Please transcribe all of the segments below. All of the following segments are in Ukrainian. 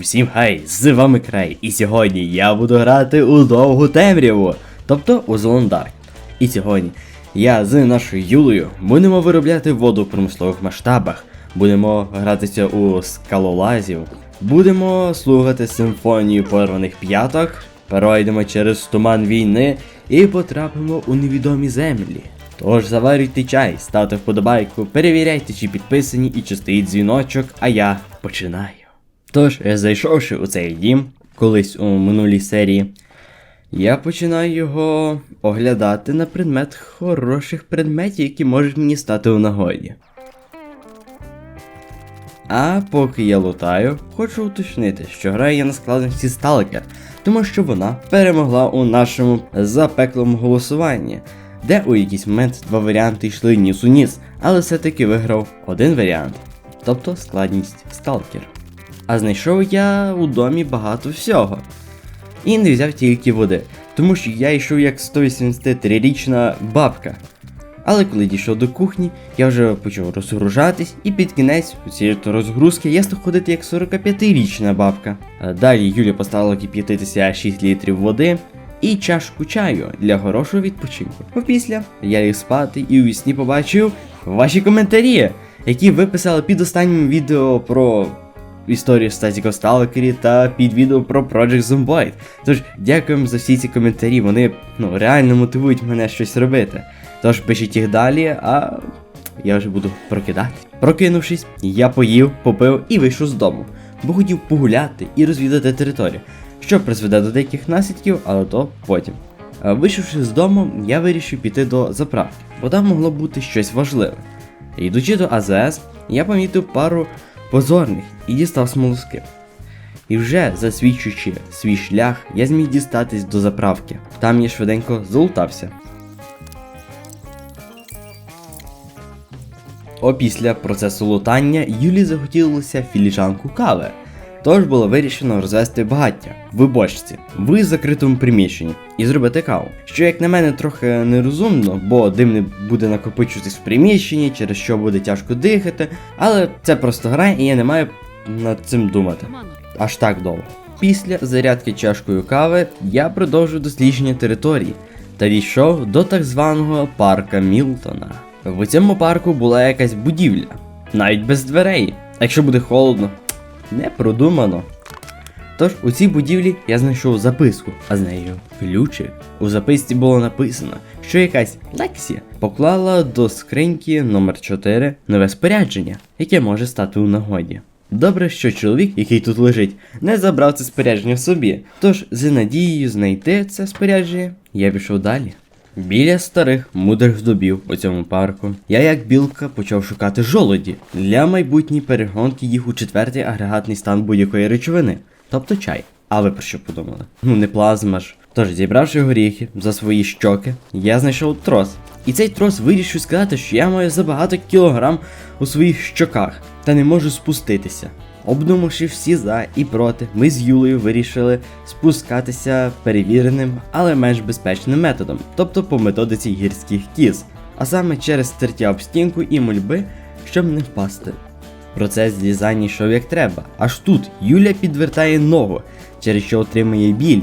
Усім хай, з вами Крей, і сьогодні я буду грати у довгу темряву, тобто у Золондар. І сьогодні я з нашою Юлею будемо виробляти воду в промислових масштабах, будемо гратися у скалолазів, будемо слухати симфонію порваних п'яток, пройдемо через туман війни і потрапимо у невідомі землі. Тож заварюйте чай, ставте вподобайку, перевіряйте, чи підписані і чи стоїть дзвіночок, а я починаю. Тож, зайшовши у цей дім, колись у минулій серії, я починаю його оглядати на предмет хороших предметів, які можуть мені стати у нагоді. А поки я лутаю, хочу уточнити, що граю я на складності Сталкер, тому що вона перемогла у нашому запеклому голосуванні, де у якийсь момент два варіанти йшли ніс у ніс, але все-таки виграв один варіант, тобто складність Сталкер. А знайшов я у домі багато всього. І не взяв тільки води, тому що я йшов як 183-річна бабка. Але коли дійшов до кухні, я вже почав розгружатись, і під кінець у цієї розгрузки я став ходити як 45-річна бабка. Далі Юля поставила кип'ятитися 6 літрів води і чашку чаю для хорошого відпочинку. Опісля я ліг спати і у сні побачив ваші коментарі, які ви писали під останнім відео про історію Статіко Сталкері та під відео про Project Zomboid. Тож дякуємо за всі ці коментарі, вони ну, реально мотивують мене щось робити. Тож пишіть їх далі, а я вже буду прокидати. Прокинувшись, я поїв, попив і вийшов з дому, бо хотів погуляти і розвідати територію, що призведе до деяких наслідків, але то потім. Вийшовши з дому, я вирішив піти до заправки, бо там могло бути щось важливе. Йдучи до АЗС, я помітив пару позорних і дістав смолоскип. І вже засвідчуючи свій шлях, я зміг дістатись до заправки. Там я швиденько залутався. Опісля процесу лутання Юлі захотілося філіжанку кави. Тож було вирішено розвести багаття в бочці в закритому приміщенні і зробити каву. Що, як на мене, трохи нерозумно, бо дим не буде накопичуватись в приміщенні, через що буде тяжко дихати. Але це просто гра, і я не маю над цим думати. Аж так довго. Після зарядки чашкою кави я продовжив дослідження території та дійшов до так званого парка Мілтона. В цьому парку була якась будівля, навіть без дверей. Якщо буде холодно, не продумано. Тож у цій будівлі я знайшов записку, а з нею ключик. У записці було написано, що якась Лексі поклала до скриньки номер 4 нове спорядження, яке може стати у нагоді. Добре, що чоловік, який тут лежить, не забрав це спорядження собі. Тож, з надією знайти це спорядження, я пішов далі. Біля старих мудрих дубів у цьому парку я як білка почав шукати жолоді для майбутньої перегонки їх у четвертий агрегатний стан будь-якої речовини, тобто чай. А ви про що подумали? Ну не плазма ж. Тож, зібравши горіхи за свої щоки, я знайшов трос. І цей трос вирішив сказати, що я маю забагато кілограм у своїх щоках та не можу спуститися. Обдумавши всі за і проти, ми з Юлею вирішили спускатися перевіреним, але менш безпечним методом, тобто по методиці гірських кіз, а саме через стертя об стінку і мольби, щоб не впасти. Процес злізання йшов як треба. Аж тут Юля підвертає ногу, через що отримує біль,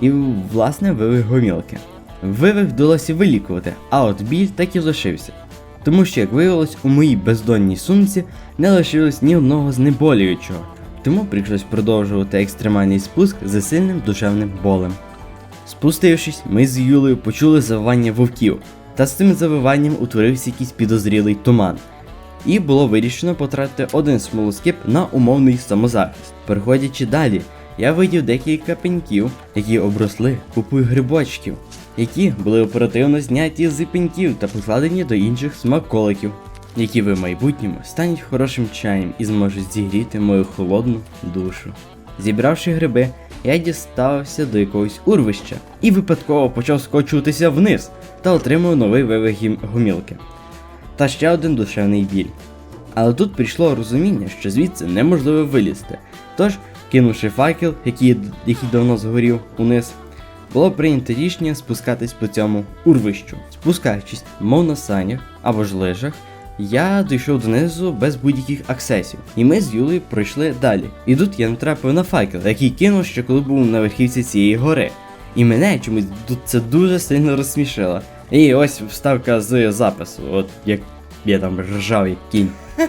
і, власне, вивих гомілки. Вивих вдалося вилікувати, а от біль так і лишився. Тому що, як виявилось, у моїй бездонній сумці не лишилось ні одного знеболюючого, тому прийшлось продовжувати екстремальний спуск з сильним душевним болем. Спустившись, ми з Юлею почули завивання вовків, та з цим завиванням утворився якийсь підозрілий туман. І було вирішено потратити один смолоскип на умовний самозахист. Переходячи далі, я видів декілька пеньків, які обросли купою грибочків, які були оперативно зняті з пеньків та покладені до інших смаколиків, які в майбутньому стануть хорошим чаєм і зможуть зігріти мою холодну душу. Зібравши гриби, я дістався до якогось урвища і випадково почав скочуватися вниз та отримав новий вивих гомілки. Та ще один душевний біль. Але тут прийшло розуміння, що звідси неможливо вилізти. Тож, кинувши факел, який, який давно згорів униз, було прийнято рішення спускатись по цьому урвищу. Спускаючись, мов на санях або ж лижах, Я дійшов донизу без будь-яких аксесів, і ми з Юлею пройшли далі. І тут я натрапив на факел, який кинув ще коли був на верхівці цієї гори. І мене чомусь тут це дуже сильно розсмішило. І ось вставка з запису, от як я там ржав як кінь.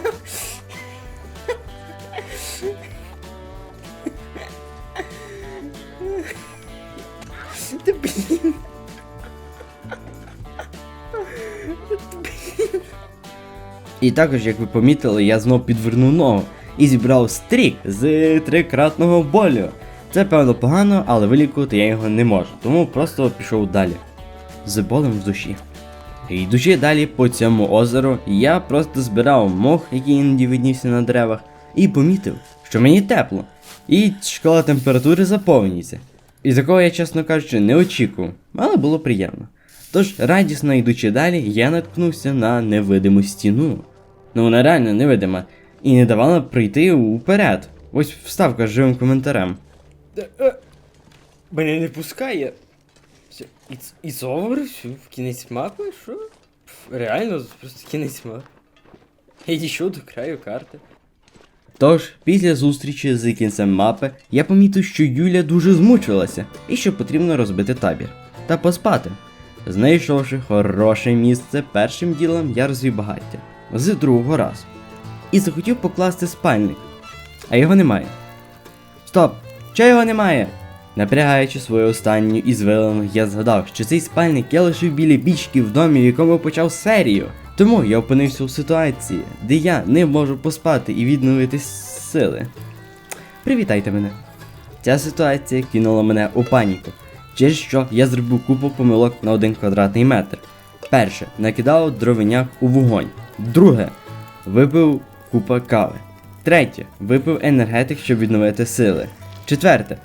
І також, як ви помітили, я знов підвернув ногу і зібрав стрік з трикратного болю. Це певно погано, але вилікувати я його не можу, тому просто пішов далі. З болем в душі. Йдучи далі по цьому озеру, я просто збирав мох, який іноді виднівся на деревах, і помітив, що мені тепло, і шкала температури заповнюється. І такого я, чесно кажучи, не очікував, але було приємно. Тож, радісно йдучи далі, я наткнувся на невидиму стіну. Ну вона реально невидима, і не давала прийти уперед. Ось вставка з живим коментарем. Е, Мене не пускає. It's, over? Все, в кінець мапи? Що? Реально, просто кінець мапи. Я дійшов до краю карти. Тож, після зустрічі з кінцем мапи, я помітив, що Юля дуже змучилася і що потрібно розбити табір та поспати. Знайшовши хороше місце, першим ділом я розвів багаття з другого разу. І захотів покласти спальник. А його немає. Стоп! Чого його немає? Напрягаючи свою останню ізвилину, я згадав, що цей спальник я лишив біля бічки в домі, в якому почав серію. Тому я опинився у ситуації, де я не можу поспати і відновити сили. Привітайте мене. Ця ситуація кинула мене у паніку, через що я зробив купу помилок на один квадратний метр. Перше, накидав дровиняк у вогонь. Друге, випив купа кави. Третє, випив енергетик, щоб відновити сили. Четверте,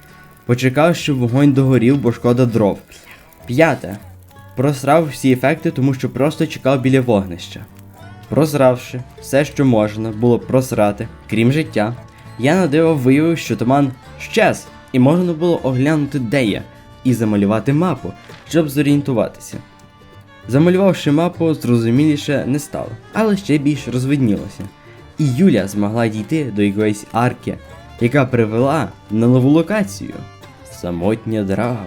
почекав, щоб вогонь догорів, бо шкода дров. П'яте, просрав всі ефекти, тому що просто чекав біля вогнища. Прозравши все, що можна було просрати, крім життя, я на диво виявив, що туман щез, і можна було оглянути, де я, і замалювати мапу, щоб зорієнтуватися. Замалювавши мапу, зрозуміліше не стало, але ще більш розвиднілося. І Юля змогла дійти до якоїсь арки, яка привела на нову локацію самотня драва.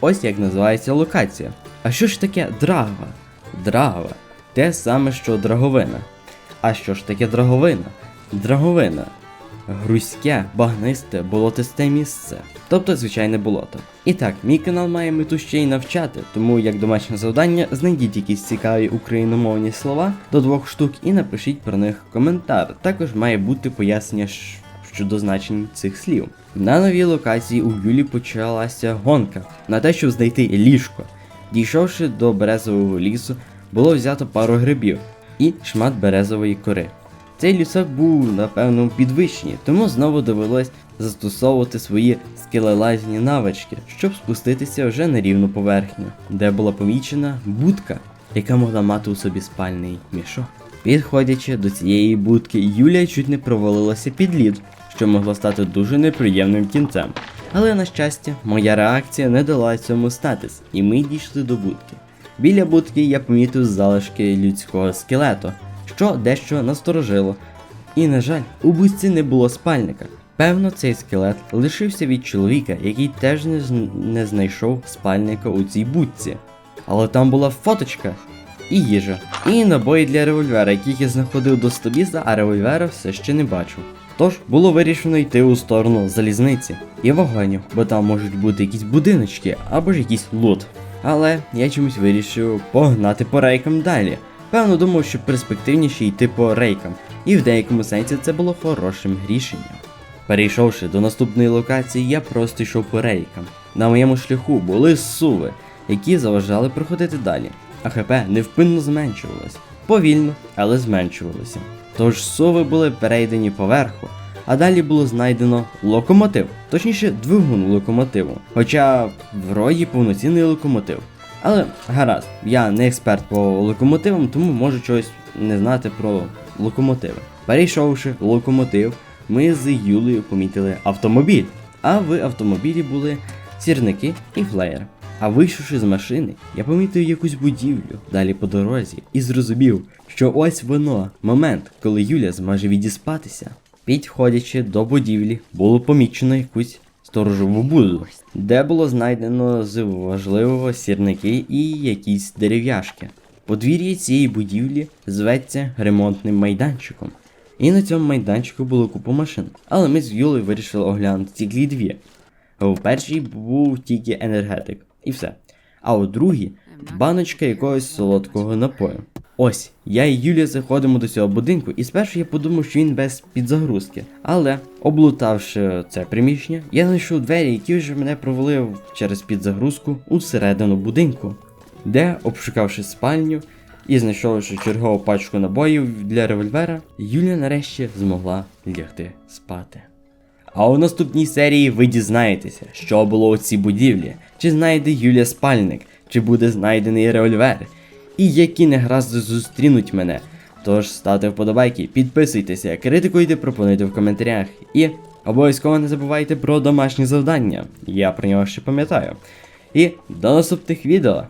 Ось як називається локація. А що ж таке драгва? Драгва те саме, що драговина. А що ж таке драговина? Драговина. Грузьке, багнисте, болотисте місце, тобто звичайне болото. І так, мій канал має мету ще й навчати, тому як домашнє завдання знайдіть якісь цікаві україномовні слова до двох штук і напишіть про них коментар. Також має бути пояснення щодо значень цих слів. На новій локації у Юлі почалася гонка на те, щоб знайти ліжко. Дійшовши до березового лісу, було взято пару грибів і шмат березової кори. Цей лісок був, напевно, у підвищенні, тому знову довелось застосовувати свої скелелазні навички, щоб спуститися вже на рівну поверхню, де була помічена будка, яка могла мати у собі спальний мішок. Підходячи до цієї будки, Юлія чуть не провалилася під лід, що могло стати дуже неприємним кінцем. Але на щастя, моя реакція не дала цьому статись, і ми дійшли до будки. Біля будки я помітив залишки людського скелету, що дещо насторожило. І, на жаль, у будці не було спальника. Певно, цей скелет лишився від чоловіка, який теж не, не знайшов спальника у цій будці. Але там була фоточка і їжа, і набої для револьвера, яких я знаходив до стобіса, а револьвера все ще не бачив. Тож було вирішено йти у сторону залізниці і вагонів, бо там можуть бути якісь будиночки або ж якийсь лут. Але я чомусь вирішив погнати по рейкам далі. Певно, думав, що перспективніше йти по рейкам, і в деякому сенсі це було хорошим рішенням. Перейшовши до наступної локації, я просто йшов по рейкам. На моєму шляху були суви, які заважали проходити далі, а ХП невпинно зменшувалось. Повільно, але зменшувалося. Тож суви були перейдені поверху, а далі було знайдено локомотив, точніше двигун локомотиву, хоча вроді повноцінний локомотив. Але гаразд, я не експерт по локомотивам, тому можу чогось не знати про локомотиви. Перейшовши локомотив, ми з Юлею помітили автомобіль. А в автомобілі були сірники і флеєр. А вийшовши з машини, я помітив якусь будівлю далі по дорозі і зрозумів, що ось воно, момент, коли Юля зможе відіспатися. Підходячи до будівлі, було помічено якусь сторожову буду, де було знайдено з важливого сірники і якісь дерев'яшки. Подвір'я цієї будівлі зветься ремонтним майданчиком. І на цьому майданчику було купу машин. Але ми з Юлею вирішили оглянути тільки дві. В першій був тільки енергетик, і все. А у другій баночка якогось солодкого напою. Ось, я і Юлія заходимо до цього будинку, і спершу я подумав, що він без підзагрузки. Але, облутавши це приміщення, я знайшов двері, які вже мене провели через підзагрузку у середину будинку, де, обшукавши спальню і знайшовши чергову пачку набоїв для револьвера, Юлія нарешті змогла лягти спати. А у наступній серії ви дізнаєтеся, що було у цій будівлі, чи знайде Юлія спальник, чи буде знайдений револьвер, і які негаразди зустрінуть мене. Тож ставте вподобайки, підписуйтеся, критикуйте, пропонуйте в коментарях. І обов'язково не забувайте про домашні завдання. Я про нього ще пам'ятаю. І до наступних відео.